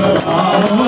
Oh,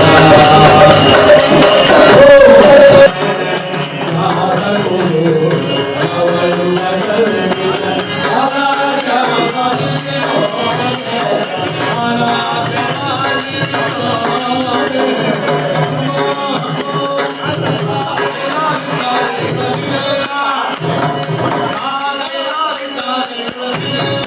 love.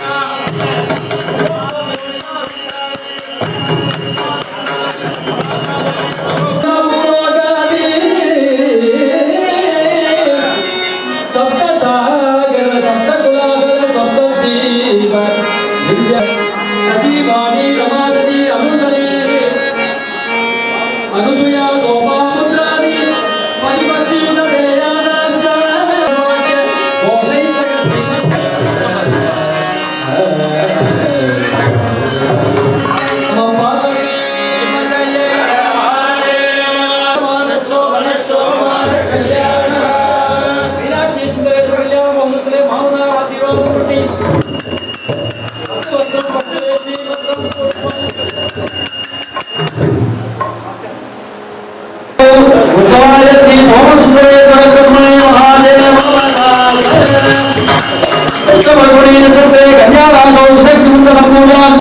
ಕನ್ಯಾದಾಸೋಚಿತ ಸಂಪೂರ್ಣ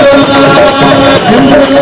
Oh,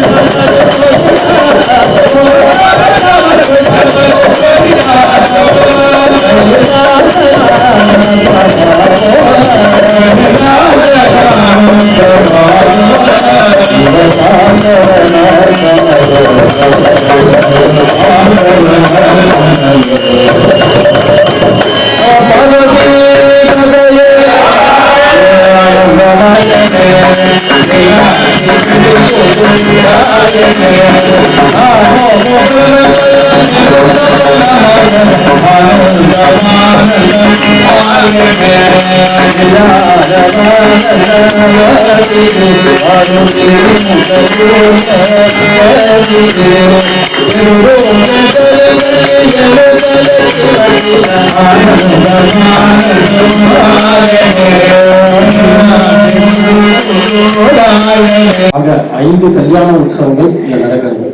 ஐந்து கல்யாண உற்சவங்கள் இங்க நடக்கிறது.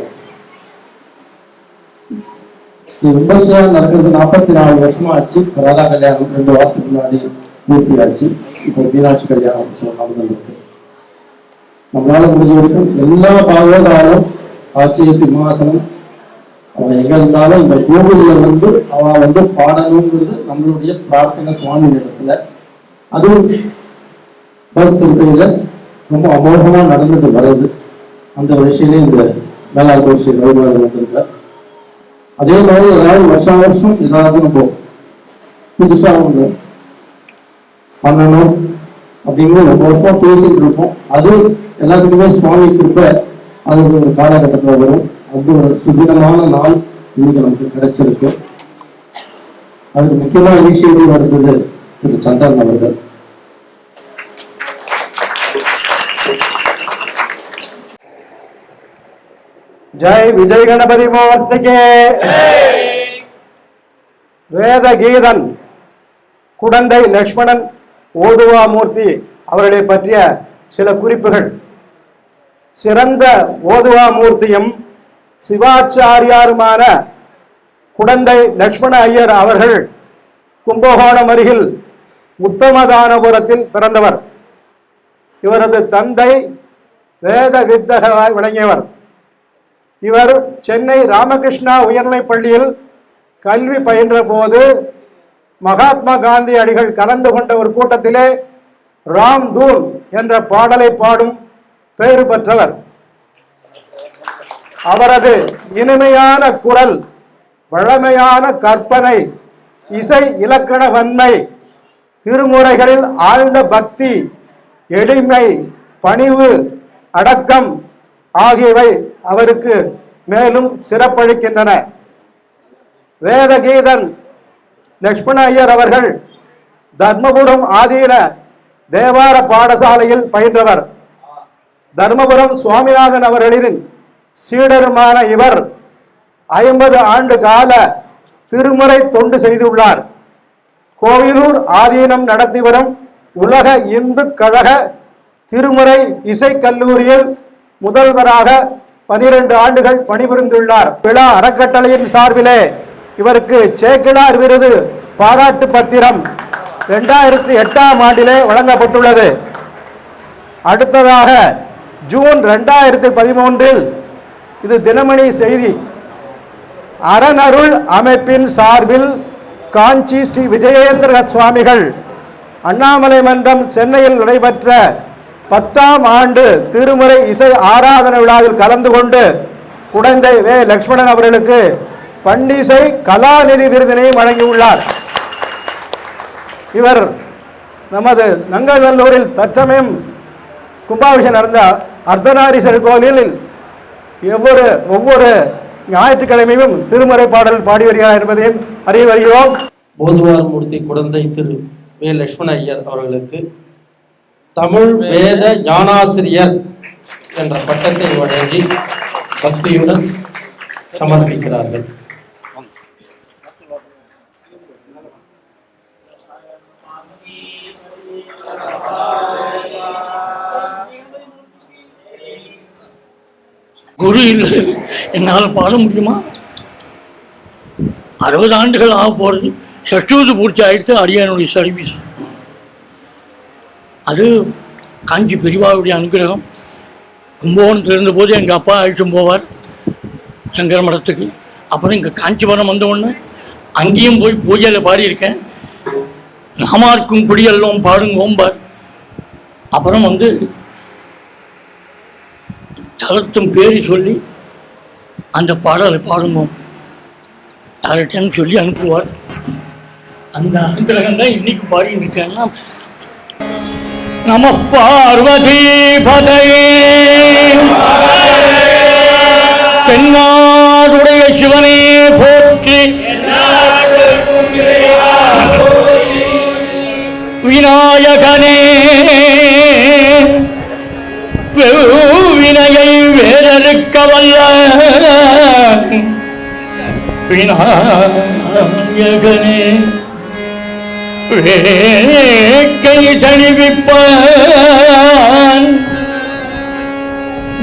இது நடக்கிறது. நாற்பத்தி நாலு வருஷமா ஆச்சு. ராதா கல்யாணம் ரெண்டு வாரத்துக்கு முன்னாடி பூர்த்தி ஆச்சு இப்போ மீனாட்சி கல்யாணம் சில நாடுகள் இருக்கு. நம்மளால முடிஞ்ச வரைக்கும் எல்லா பாகவதாலும் ஆட்சிய சிம்மாசனம் அவன் எங்க இருந்தாலும் இந்த கோவில்ல வந்து அவன் வந்து பாடணுங்கிறது நம்மளுடைய பிரார்த்தனை சுவாமி இடத்துல அதுவும் பக்தர்கள ரொம்ப அமோகமா நடந்தது வருது அந்த வரிசையிலே இந்த மேலாள் கோஷி வழிபாடு வந்திருக்கார். அதே மாதிரி ஏதாவது வருஷம் வருஷம் ஏதாவது நம்ம புதுசாக ஒன்று பண்ணணும் அப்படிங்கிற ரொம்ப வருஷமா பேசிட்டு இருப்போம். அது எல்லாத்துக்குமே சுவாமி கிருப்ப அது ஒரு காலகட்டத்தில் வரும். அது ஒரு சுதினமான நாள் இன்னைக்கு நமக்கு கிடைச்சிருக்கு. அதுக்கு முக்கியமா இனிஷியேட்டிவ் எடுத்தது திரு சந்திரன் அவர்கள். ஜெய் விஜய் கணபதி மூர்த்திக்கு. வேத கீதன் குடந்தை லக்ஷ்மணன் ஓதுவா மூர்த்தி அவர்களை பற்றிய சில குறிப்புகள். சிறந்த ஓதுவா மூர்த்தியும் சிவாச்சாரியாருமான குடந்தை லக்ஷ்மண ஐயர் அவர்கள் கும்பகோணம் அருகில் உத்தமதானபுரத்தில் பிறந்தவர். இவரது தந்தை வேத வித்தகராய் விளங்கியவர். இவர் சென்னை ராமகிருஷ்ணா உயர்நிலைப் பள்ளியில் கல்வி பயின்ற போது மகாத்மா காந்தி அடிகள் கலந்து கொண்ட ஒரு கூட்டத்திலே ராம் தூன் என்ற பாடலை பாடும் பெயர் பெற்றவர். அவரது இனிமையான குரல் வழமையான கற்பனை இசை இலக்கண வன்மை திருமுறைகளில் ஆழ்ந்த பக்தி எளிமை பணிவு அடக்கம் ஆகியவை அவருக்கு மேலும் சிறப்பளிக்கின்றன. வேதகீதன் லக்ஷ்மண ஐயர் அவர்கள் தர்மபுரம் ஆதீன தேவார பாடசாலையில் பயின்றவர். தர்மபுரம் சுவாமிநாதன் அவர்களின் சீடருமான இவர் ஐம்பது ஆண்டு கால திருமுறை தொண்டு செய்துள்ளார். கோவிலூர் ஆதீனம் நடத்தி வரும் உலக இந்து கழக திருமுறை இசைக்கல்லூரியில் முதல்வராக பனிரெண்டு ஆண்டுகள் பணிபுரிந்துள்ளார். விழா அறக்கட்டளையின் சார்பிலே இவருக்கு சேக்கிழார் விருது பாராட்டு பத்திரம் ரெண்டாயிரத்தி எட்டாம் ஆண்டிலே வழங்கப்பட்டுள்ளது. அடுத்ததாக ஜூன் ரெண்டாயிரத்தி பதிமூன்றில் இது தினமணி செய்தி. அறநருள் அமைப்பின் சார்பில் காஞ்சி ஸ்ரீ விஜயேந்திர சுவாமிகள் அண்ணாமலை மன்றம் சென்னையில் நடைபெற்ற பத்தாம் ஆண்டு திருமுறை இசை ஆராதனை விழாவில் கலந்து கொண்டு குடந்தை வே லக்ஷ்மணன் அவர்களுக்கு பண்டிசை கலாநிதி விருதினையும் வழங்கியுள்ளார். இவர் நமது நங்கநல்லூரில் தற்சமயம் கும்பாபிஷன் நடந்த அர்த்தநாரீஸ்வரர் கோவிலில் ஒவ்வொரு ஒவ்வொரு ஞாயிற்றுக்கிழமையும் திருமுறை பாடல் பாடி வருகிறார் என்பதையும் அறிய வருகிறோம். போதுவார் மூர்த்தி குழந்தை திரு வே. லட்சுமண ஐயர் அவர்களுக்கு தமிழ் வேத ஞானாசிரியர் என்ற பட்டத்தை வழங்கி பக்தியுடன் சமர்ப்பிக்கிறார்கள். குரு இல்லை. என்னால் பாட முடியுமா? அறுபது ஆண்டுகள் ஆக போகிறது சஷ்டுவது பூர்த்தி ஆகிடுத்து அடியானுடைய சர்வீஸ் அது காஞ்சி பெரிவாவுடைய அனுகிரகம். கும்பகோணத்தில் இருந்தபோது எங்கள் அப்பா அழிச்சும் போவார் சங்கர மடத்துக்கு. அப்புறம் இங்கே காஞ்சிபுரம் வந்தவுடனே அங்கேயும் போய் பூஜையில் பாடியிருக்கேன். நாமார்க்கும் குடியெல்லாம் பாடுங்க ஓம்பார் அப்புறம் வந்து ஸ்தலத்தும் பேரை சொல்லி அந்த பாடலை பாடுங்க யார்கிட்டன்னு சொல்லி அனுப்புவார். அந்த அனுகிரகம் தான் இன்னைக்கு பாடி நிற்கேன்னா நம பார்வதி பதையே தென்னாடுடைய சிவனே போற்றி. விநாயகனே விநாயகனே வேக்கை தணிவிப்பான்.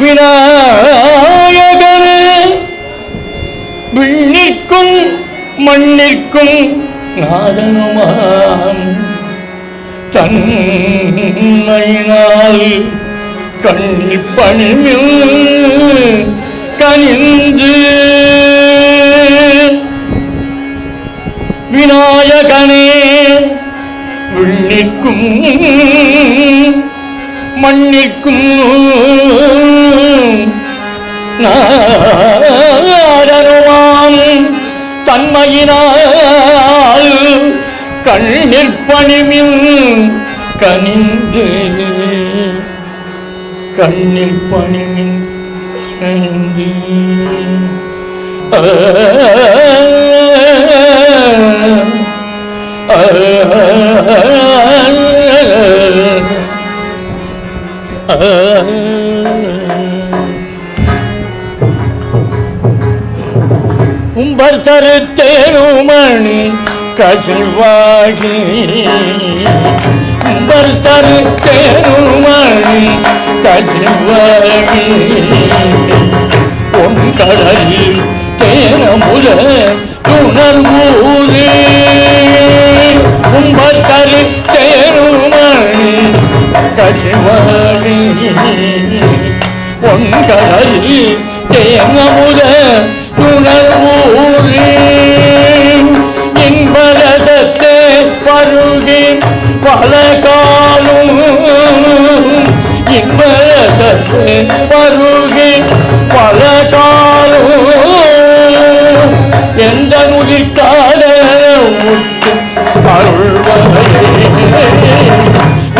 விநாயகனே விண்ணிற்கும் மண்ணிற்கும் நாதனுமான் தன்மையினால் கண்ணில் பணிமில் கனிந்து விநாயகனே விண்ணிற்கும் மண்ணிற்கும் நாடனுமாம் தன்மையினால் கண்ணிற் பணிமில் கனிந்து கண்ணில் பணிமின் கனிந்து உம்பர் தரு தேருமணி கசிவாகி உம்பர் தரு தேருமணி கசிவாகி பொன் கடலில் தேனமுல துணர்வூரே உம்பர் தரு தேருமணி கசிவாகி பொன்கடலில் தேனமுல துணர்வூரே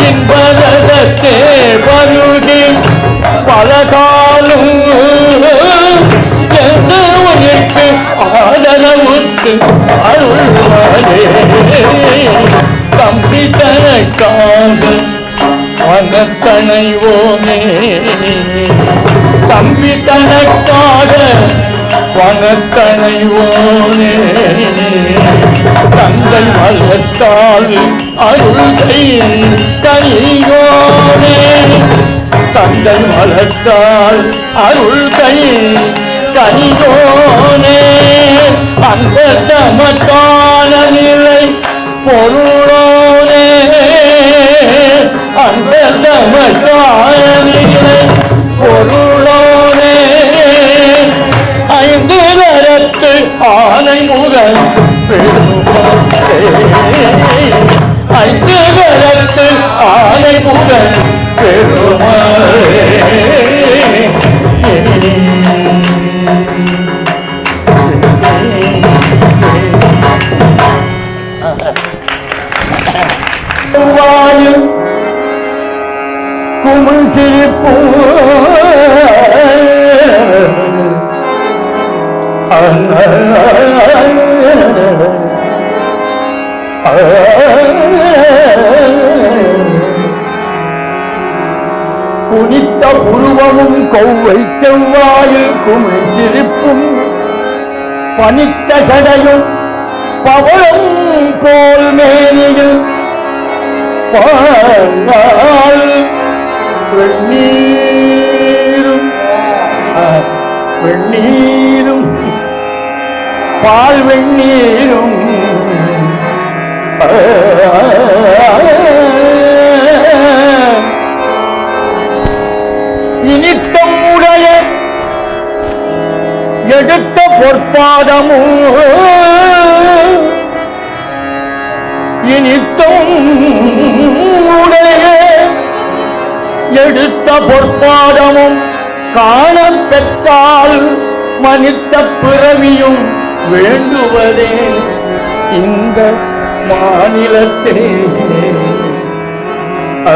இன்பரதத்தை பருகி பல காலம் உயிர்க்கு ஆதரவுக்கு அருள்வாரே தம்பி தனக்காக வனத்தனைவோமே தம்பி தனக்காக வனத்தனைவோனே தந்தை மலத்தால் அருள்கை கையோனே. தந்தை மலத்தால் அருள்கை கை அந்த தமக்கான நிலை பொருளோனே. அந்த தமக்கான நிலை பொருளோ ஐந்து கரத்து ஆனை முதல் பெருமாளே ஐந்து கரத்து ஆனை முதல் பெருமாள் குமிழ் சிரிப்பும் பனித்த சடையும் பவளம் போல் மேனியில் பால் வெண்ணீரும் ஆ, வெண்ணீரும் பால் வெண்ணீரும் எடுத்த பொற்பாதமும் இனித்தும் உடைய எடுத்த பொற்பாதமும் காண பெற்றால் மனித பிறவியும் வேண்டுவதே இந்த மாநிலத்தே. அ.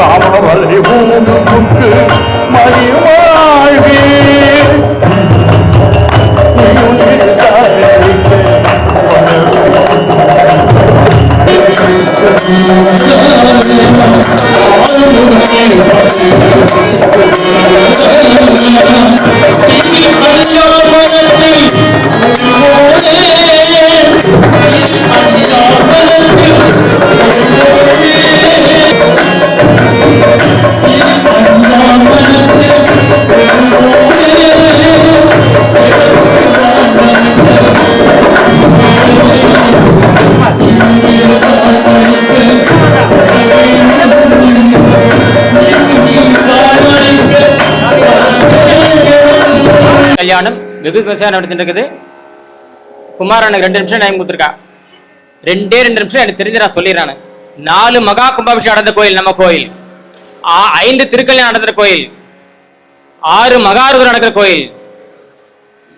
காமவலை மூணு முட்டு கல்யாணம் வெகு விமர்சையாக நடந்துட்டு இருக்குது குமார் எனக்கு ரெண்டு நிமிஷம் டைம் கொடுத்துருக்கா. ரெண்டே ரெண்டு நிமிஷம் எனக்கு தெரிஞ்சு நான் சொல்லிடுறேன். நாலு மகா கும்பாபிஷேகம் நடந்த கோயில் நம்ம கோயில். ஐந்து திருக்கல்யாணம் நடந்த கோயில். ஆறு மகாருதர் நடக்கிற கோயில்.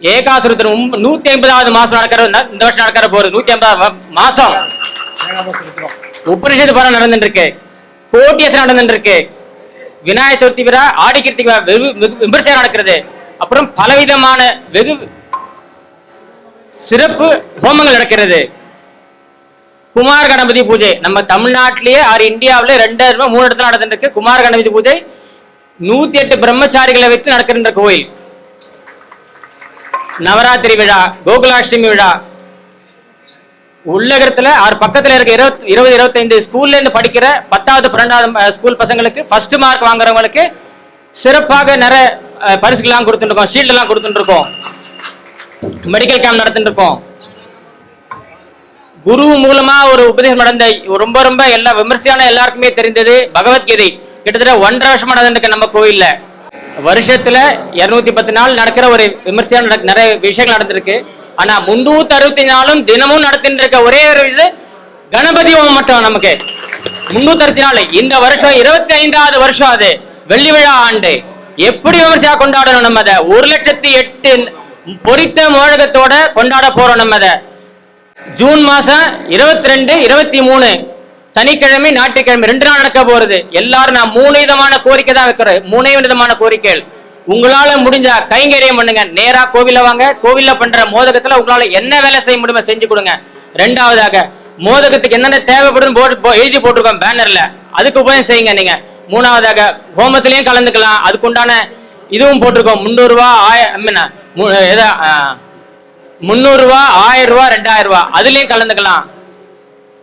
ஏகாசுரத்தில் நூத்தி ஐம்பதாவது மாசம் நடக்கிற இந்த வருஷம் நடக்கிற போறது நூத்தி ஐம்பதாவது மாசம். உபநிஷத்து படம் நடந்துட்டு இருக்கு கோட்டியசம் நடந்துட்டு இருக்கு விநாயக சதுர்த்தி விழா ஆடி கிருத்திகை விமர்சையா நடக்கிறது. அப்புறம் பலவிதமான வெகு சிறப்பு ஹோமங்கள் நடக்கிறது. குமார் கணபதி பூஜை. நம்ம தமிழ்நாட்டிலேயே ஆறு இந்தியாவிலே ரெண்டாயிரம் மூணு இடத்துல நடந்துருக்கு குமார குமார் கணபதி பூஜை. நூத்தி எட்டு பிரம்மச்சாரிகளை வைத்து நடக்கின்ற கோயில். நவராத்திரி விழா கோகுலாஷ்டமி விழா. உள்ளகரத்துல ஆறு பக்கத்துல இருக்க இருபத்தி இருபது இருபத்தைந்து ஸ்கூல்ல இருந்து படிக்கிற பத்தாவது பன்னெண்டாவது ஸ்கூல் பசங்களுக்கு ஃபர்ஸ்ட் மார்க் வாங்குறவங்களுக்கு சிறப்பாக நிறைய பரிசுகள்லாம் கொடுத்துருக்கோம் ஷீல்டெல்லாம் கொடுத்துருக்கோம் எல்லாம் கொடுத்துட்டு இருக்கோம் மெடிக்கல் கேம்ப் நடத்திட்டு குரு மூலமா ஒரு உபதேசம் நடந்த ரொம்ப ரொம்ப எல்லா விமர்சையான எல்லாருக்குமே தெரிந்தது பகவத்கீதை. கிட்டத்தட்ட ஒன்றரை வருஷமா நடந்திருக்கு நம்ம கோயில்ல வருஷத்துல இருநூத்தி பத்து நாள் நடக்கிற ஒரு விமர்சையான நடக்க- நிறைய விஷயங்கள் நடந்திருக்கு. ஆனா முன்னூத்தி அறுபத்தி நாளும் தினமும் நடத்திட்டு இருக்க ஒரே ஒரு இது கணபதி ஹோமம் மட்டும் நமக்கு. முன்னூத்தி அறுபத்தி நாலு. இந்த வருஷம் இருபத்தி ஐந்தாவது வருஷம் அது. வெள்ளி விழா ஆண்டு. எப்படி விமர்சையா கொண்டாடணும் நம்ம அதை? ஒரு லட்சத்தி எட்டு பொறித்த மோழகத்தோட கொண்டாட போறோம் நம்ம அதை. ஜூன் மாசம் இருபத்தி ரெண்டு இருபத்தி மூணு சனிக்கிழமை ஞாயிற்றுக்கிழமை ரெண்டு நாள் நடக்க போறது. எல்லாரும் நான் மூணு விதமான கோரிக்கை தான் வைக்கிறேன். மூணே விதமான கோரிக்கைகள். உங்களால முடிஞ்சா கைங்கரியம் பண்ணுங்க. நேரா கோவில வாங்க. கோவில்ல பண்ற மோதகத்துல உங்களால என்ன வேலை செய்ய முடியுமோ செஞ்சு கொடுங்க. ரெண்டாவதாக மோதகத்துக்கு என்னென்ன தேவைப்படுதுன்னு போட்டு போ- எழுதி போட்டிருக்கோம் பேனர்ல அதுக்கு உபயம் செய்யுங்க நீங்க. மூணாவதாக ஹோமத்திலையும் கலந்துக்கலாம். அதுக்குண்டான இதுவும் போட்டிருக்கோம். முந்நூறு ரூபா ஆய மு- எதா, முந்நூறுரூவா முந்நூறு ரூபா ஆயிரம் ரூபா ரெண்டாயிரம் ரூபா அதுலயும் கலந்துக்கலாம்.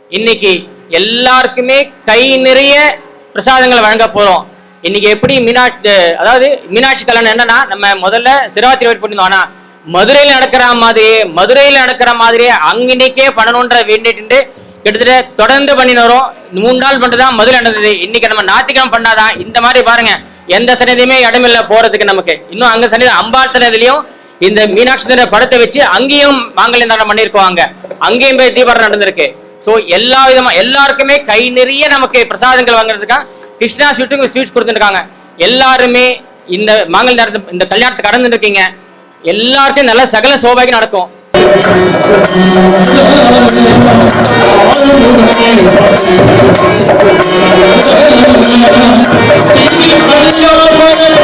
இன்னைக்கு எல்லாருக்குமே கை நிறைய பிரசாதங்களை வழங்க போறோம். இன்னைக்கு எப்படி மீனாட்சி அதாவது மீனாட்சி கல்யாணம் என்னன்னா நம்ம முதல்ல சிராத்திரி வெயிட் பண்ணிருந்தோம் ஆனா மதுரையில் நடக்கிற மாதிரி மதுரையில் நடக்கிற மாதிரியே அங்கினைக்கே பண்ணணுன்ற வேண்டிட்டு கிட்டத்தட்ட தொடர்ந்து பண்ணின்னு வரும். மூணு நாள் தான் மதுரை நடந்தது. இன்னைக்கு நம்ம ஞாயிற்றுக்கிழமை பண்ணாதான் இந்த மாதிரி பாருங்க. எந்த சன்னதியுமே இடமில்ல போறதுக்கு நமக்கு. இன்னும் அங்க சன்னதி அம்பாள் சன்னதிலையும் இந்த மீனாட்சி படத்தை வச்சு அங்கேயும் மாங்கல்ய தானம் பண்ணியிருக்கோம் அங்கேயும் போய் தீபாவளி நடந்திருக்கு. சோ எல்லா விதமா எல்லாருக்குமே கை நிறைய நமக்கு பிரசாதங்கள் வாங்குறதுக்காக கிருஷ்ணா ஸ்வீட்டுக்கு ஸ்வீட்ஸ் கொடுத்துருக்காங்க எல்லாருமே இந்த மாங்கல் நேரத்தை இந்த கல்யாணத்தை கடந்துருக்கீங்க. எல்லாருக்கும் நல்ல சகல சோபாகி நடக்கும். I'm gonna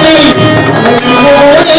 make you.